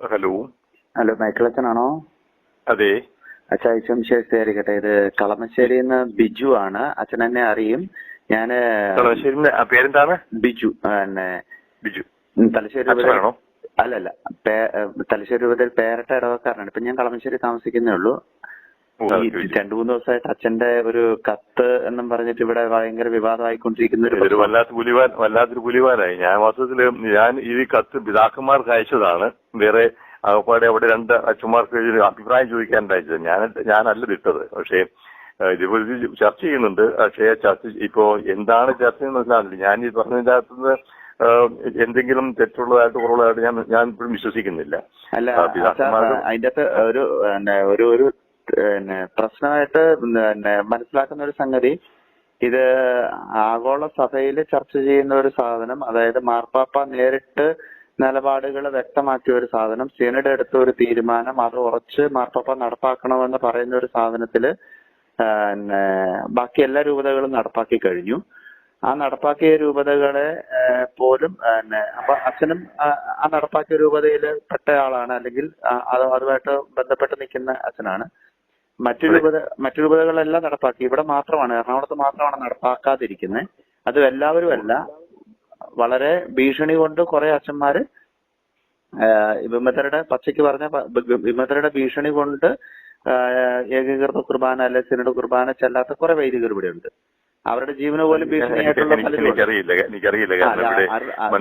Hello. Hello മൈക്കിളച്ചനാണോ അതെ. അച്ഛാ ആയിരിക്കട്ടെ ഇത് കളമശ്ശേരി എന്ന ബിജു ആണ്. അച്ഛൻ എന്നെ അറിയും. ഞാൻ പേരെന്താണ്? ബിജു പിന്നെ ബിജു. തലശ്ശേരി അല്ലല്ല തലശ്ശേരി രൂപതയിൽ പേരട്ട ഇടവക്കാരനാണ്. ഇപ്പൊ ഞാൻ കളമശ്ശേരി താമസിക്കുന്നേ ഉള്ളൂ. ഈ. രണ്ടു മൂന്ന് ദിവസമായിട്ട് അച്ഛന്റെ ഒരു കത്ത് എന്നും പറഞ്ഞിട്ട് ഇവിടെ ഭയങ്കര വിവാദമായിക്കൊണ്ടിരിക്കുന്ന ഒരു. വല്ലാത്ത പുലിവാൻ വല്ലാത്തൊരു പുലിവാനായി. ഞാൻ വാസ്തവത്തിൽ ഞാൻ ഈ കത്ത് പിതാക്കന്മാർക്ക് അയച്ചതാണ്. വേറെ അവിടെ അവിടെ രണ്ട് അച്ഛന്മാർക്ക് അഭിപ്രായം ചോദിക്കാൻ അയച്ചത് ഞാൻ ഞാനല്ല വിട്ടത്. പക്ഷേ ഇതുപോലെ ചർച്ച ചെയ്യുന്നുണ്ട്. പക്ഷേ ചർച്ച ഇപ്പോ എന്താണ് ചർച്ച എന്ന് മനസ്സിലാകുന്നില്ല ഞാൻ ഈ പറഞ്ഞതിന്റെ അകത്തുനിന്ന് എന്തെങ്കിലും തെറ്റുള്ളതായിട്ട് കുറവുള്ളതായിട്ട് ഞാൻ ഞാൻ ഇപ്പോഴും വിശ്വസിക്കുന്നില്ല. അതിന്റെ അകത്ത് ഒരു ഒരു പിന്നെ പ്രശ്നമായിട്ട് പിന്നെ മനസ്സിലാക്കുന്ന ഒരു സംഗതി ഇത് ആഗോള സഭയിൽ ചർച്ച ചെയ്യുന്ന ഒരു സാധനം അതായത് മാർപ്പാപ്പ നേരിട്ട് നിലപാടുകൾ വ്യക്തമാക്കിയ ഒരു സാധനം സിനഡ് എടുത്ത ഒരു തീരുമാനം അത് ഉറച്ച് മാർപ്പാപ്പ നടപ്പാക്കണമെന്ന് പറയുന്ന ഒരു സാധനത്തിൽ പിന്നെ ബാക്കി എല്ലാ രൂപതകളും നടപ്പാക്കി കഴിഞ്ഞു. ആ നടപ്പാക്കിയ രൂപതകളെ പോലും പിന്നെ അപ്പൊ അച്ഛനും ആ നടപ്പാക്കിയ രൂപതയിൽ പെട്ട ആളാണ് അല്ലെങ്കിൽ അതുമായിട്ട് ബന്ധപ്പെട്ട് നിൽക്കുന്ന അച്ഛനാണ്. മറ്റു രൂപത മറ്റു രൂപതകളെല്ലാം നടപ്പാക്കി. ഇവിടെ മാത്രമാണ് എറണാകുളത്ത് മാത്രമാണ് നടപ്പാക്കാതിരിക്കുന്നത് അത് എല്ലാവരും അല്ല. വളരെ ഭീഷണി കൊണ്ട് കുറെ അച്ഛന്മാര് വിമതരുടെ പച്ചയ്ക്ക് പറഞ്ഞ വിമതരുടെ ഭീഷണി കൊണ്ട് ഏകീകൃത കുർബാന അല്ലെ സിനഡ് കുർബാന ചെല്ലാത്ത കുറെ വൈദികർ ഇവിടെ ഉണ്ട് അവരുടെ ജീവന പോലും ഭീഷണിയായിട്ടുള്ള. എനിക്കറിയില്ല. എനിക്കറിയില്ല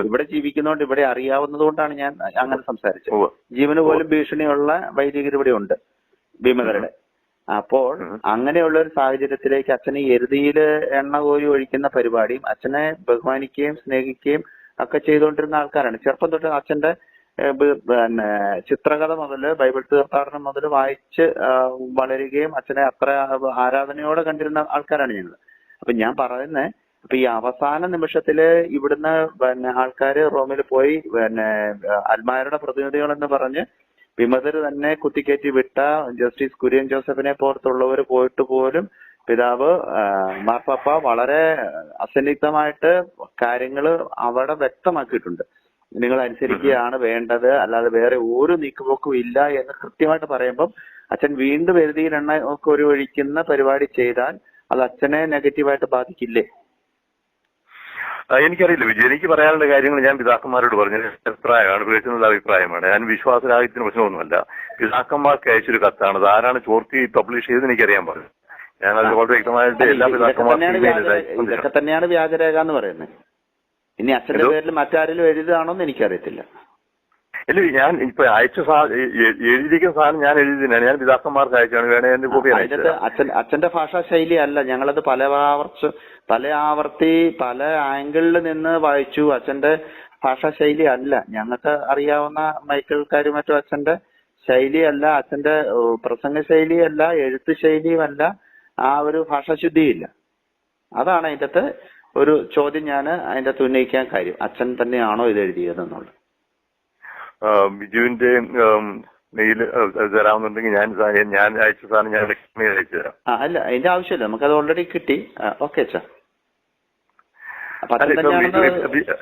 ഇവിടെ ജീവിക്കുന്നതുകൊണ്ട് ഇവിടെ അറിയാവുന്നത് കൊണ്ടാണ് ഞാൻ അങ്ങനെ സംസാരിച്ചത്. ജീവന ജീവന് പോലും ഭീഷണിയുള്ള വൈദികർ ഇവിടെ ഉണ്ട് വിമതരുടെ. അപ്പോൾ അങ്ങനെ അങ്ങനെയുള്ള ഒരു സാഹചര്യത്തിലേക്ക് അച്ഛനെ എരുതിയിൽ എണ്ണ കോരി ഒഴിക്കുന്ന പരിപാടിയും അച്ഛനെ ബഹുമാനിക്കുകയും സ്നേഹിക്കുകയും ഒക്കെ ചെയ്തുകൊണ്ടിരുന്ന ആൾക്കാരാണ്. ചെറുപ്പം തൊട്ട് അച്ഛന്റെ പിന്നെ ചിത്രകഥ മുതൽ ബൈബിൾ തീർത്ഥാടനം മുതൽ വായിച്ച് വളരുകയും അച്ഛനെ അത്ര ആരാധനയോടെ കണ്ടിരുന്ന ആൾക്കാരാണ് ഞങ്ങൾ. അപ്പൊ ഞാൻ പറയുന്നത് അപ്പൊ ഈ അവസാന നിമിഷത്തിൽ ഇവിടുന്ന് പിന്നെ ആൾക്കാര് റോമിൽ പോയി പിന്നെ അൽമാരുടെ പ്രതിനിധികൾ എന്ന് പറഞ്ഞ് വിമതര് തന്നെ കുത്തിക്കയറ്റി വിട്ട ജസ്റ്റിസ് കുര്യൻ ജോസഫിനെ പോലത്തുള്ളവർ പോയിട്ട് പോലും പിതാവ് മാർപ്പാപ്പ വളരെ അസന്നിഗ്ധമായിട്ട് കാര്യങ്ങൾ അവിടെ വ്യക്തമാക്കിയിട്ടുണ്ട്. നിങ്ങൾ അനുസരിക്കുകയാണ് വേണ്ടത് അല്ലാതെ വേറെ ഒരു നീക്കുപോക്കും ഇല്ല എന്ന് കൃത്യമായിട്ട് പറയുമ്പം അച്ഛൻ വീണ്ടും എഴുതിയിൽ എണ്ണ ഒക്കെ ഒരു ഒഴിക്കുന്ന പരിപാടി ചെയ്താൽ അത് അച്ഛനെ നെഗറ്റീവായിട്ട് ബാധിക്കില്ലേ? എനിക്കറിയില്ല വിജയ് എനിക്ക് പറയാനുള്ള കാര്യങ്ങൾ ഞാൻ പിതാക്കന്മാരോട് പറഞ്ഞു. അഭിപ്രായമാണ് വിളിച്ചുള്ള അഭിപ്രായമാണ്. ഞാൻ വിശ്വാസരാഹിത്യത്തിന് പ്രശ്നമൊന്നുമല്ല. പിതാക്കന്മാർക്ക് അയച്ചൊരു കത്താണ്. ആരാണ് ചോർത്തി പബ്ലിഷ് ചെയ്തെന്ന് എനിക്കറിയാൻ പറഞ്ഞു ഞാൻ അത് വളരെ വ്യക്തമായിട്ട് എല്ലാ പിതാക്കന്മാർക്കും ഇതൊക്കെ തന്നെയാണ് വ്യാജരേഖ എന്ന് പറയുന്നത്. ഇനി അച്ഛന്റെ പേരിൽ പേരിൽ മറ്റാരെങ്കിലും എഴുതുകയാണോന്ന് എനിക്കറിയത്തില്ല. ഇല്ല ഞാൻ ഇപ്പൊ അയച്ച എഴുതിയിരിക്കുന്ന സാധനം ഞാൻ എഴുതിയാണ് ഞാൻ പിതാക്കന്മാർക്ക് അയച്ചാണ് വേണേ എന്റെ കോപ്പി അച്ഛൻ അച്ഛന്റെ ഭാഷാ ശൈലി അല്ല. ഞങ്ങളത് പല ആവർത്തി പല ആവർത്തി പല ആംഗിളിൽ നിന്ന് വായിച്ചു. അച്ഛന്റെ ഭാഷാ ശൈലി അല്ല. ഞങ്ങൾക്ക് അറിയാവുന്ന മൈക്കിൾക്കാരും മറ്റും അച്ഛന്റെ ശൈലിയല്ല അച്ഛന്റെ പ്രസംഗ ശൈലിയല്ല എഴുത്ത് ശൈലിയുമല്ല ആ ഒരു ഭാഷാശുദ്ധിയില്ല അതാണ് അകത്ത് ഒരു ചോദ്യം ഞാൻ അതിന്റെ അകത്ത് ഉന്നയിക്കാൻ കാര്യം. അച്ഛൻ തന്നെയാണോ ഇത് എഴുതിയതെന്നുള്ളത്. ബിജുവിന്റെ മെയിൽ തരാമെന്നുണ്ടെങ്കിൽ ഞാൻ ഞാൻ അയച്ച സാധനം ഞാൻ മെയിൽ അയച്ചു തരാം. അല്ല അതിന്റെ ആവശ്യമില്ല. നമുക്ക് അത് ഓൾറെഡി കിട്ടി ഓക്കെ അച്ഛാ അപ്പൊ അല്ല, അച്ഛൻ ഇപ്പം തന്നെയാണെന്ന് ഇത് ഇത്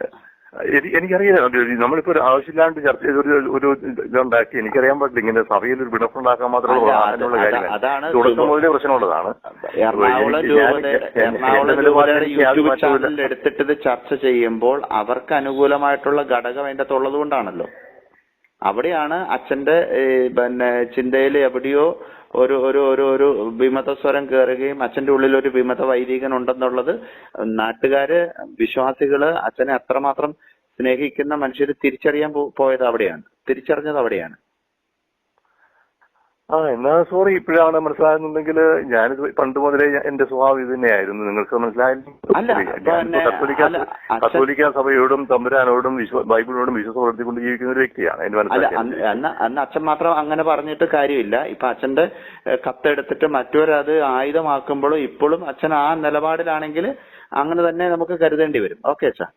എനി- എനിക്കറിയാം അത് നമ്മളിപ്പോ ഒരു ആവശ്യമില്ലാണ്ട് ചർച്ച ചെയ്ത് ഒരു ഒരു ഇതുണ്ടാക്കി. എനിക്കറിയാൻ പറ്റില്ല ഇങ്ങനെ സഭയിൽ ഒരു വിടപ്പുണ്ടാക്കാൻ മാത്രമുള്ള അങ്ങനെയുള്ള കാര്യങ്ങൾ. അതാണ് തുടക്കം മുതലേ പ്രശ്നമുള്ളതാണ്. എറണാകുളം എടുത്തിട്ട് ചർച്ച ചെയ്യുമ്പോൾ അവർക്ക് അനുകൂലമായിട്ടുള്ള ഘടകം അതിന്റെ അകത്തുള്ളത് കൊണ്ടാണല്ലോ അവിടെയാണ് അച്ഛന്റെ പിന്നെ ചിന്തയിൽ എവിടെയോ ഒരു ഒരു ഒരു ഒരു വിമത സ്വരം കയറുകയും അച്ഛന്റെ ഉള്ളിൽ ഒരു വിമത വൈദികൻ ഉണ്ടെന്നുള്ളത് നാട്ടുകാര് വിശ്വാസികൾ അച്ഛനെ അത്രമാത്രം സ്നേഹിക്കുന്ന മനുഷ്യർ തിരിച്ചറിയാൻ പോയത് അവിടെയാണ്. തിരിച്ചറിഞ്ഞത് അവിടെയാണ്. ആ എന്നാ സോറി ഇപ്പോഴാണ് മനസ്സിലാകുന്നുണ്ടെങ്കിൽ ഞാൻ പണ്ട് മുതലേ എന്റെ സ്വഭാവം ഇത് തന്നെയായിരുന്നു. നിങ്ങൾക്ക് മനസ്സിലായില്ല? കത്തോലിക്ക സഭയോടും തമ്പുരാനോടും വിശ്വ ബൈബിളിനോടും വിശ്വാസം വളർത്തിക്കൊണ്ട് ജീവിക്കുന്ന ഒരു വ്യക്തിയാണ്. എന്റെ അന്ന് അച്ഛൻ മാത്രം അങ്ങനെ പറഞ്ഞിട്ട് കാര്യമില്ല. ഇപ്പൊ അച്ഛന്റെ കത്തെടുത്തിട്ട് മറ്റവരത് ആയുധമാക്കുമ്പോഴും ഇപ്പോഴും അച്ഛൻ ആ നിലപാടിലാണെങ്കിൽ അങ്ങനെ തന്നെ നമുക്ക് കരുതേണ്ടി വരും. ഓക്കെ അച്ഛാ.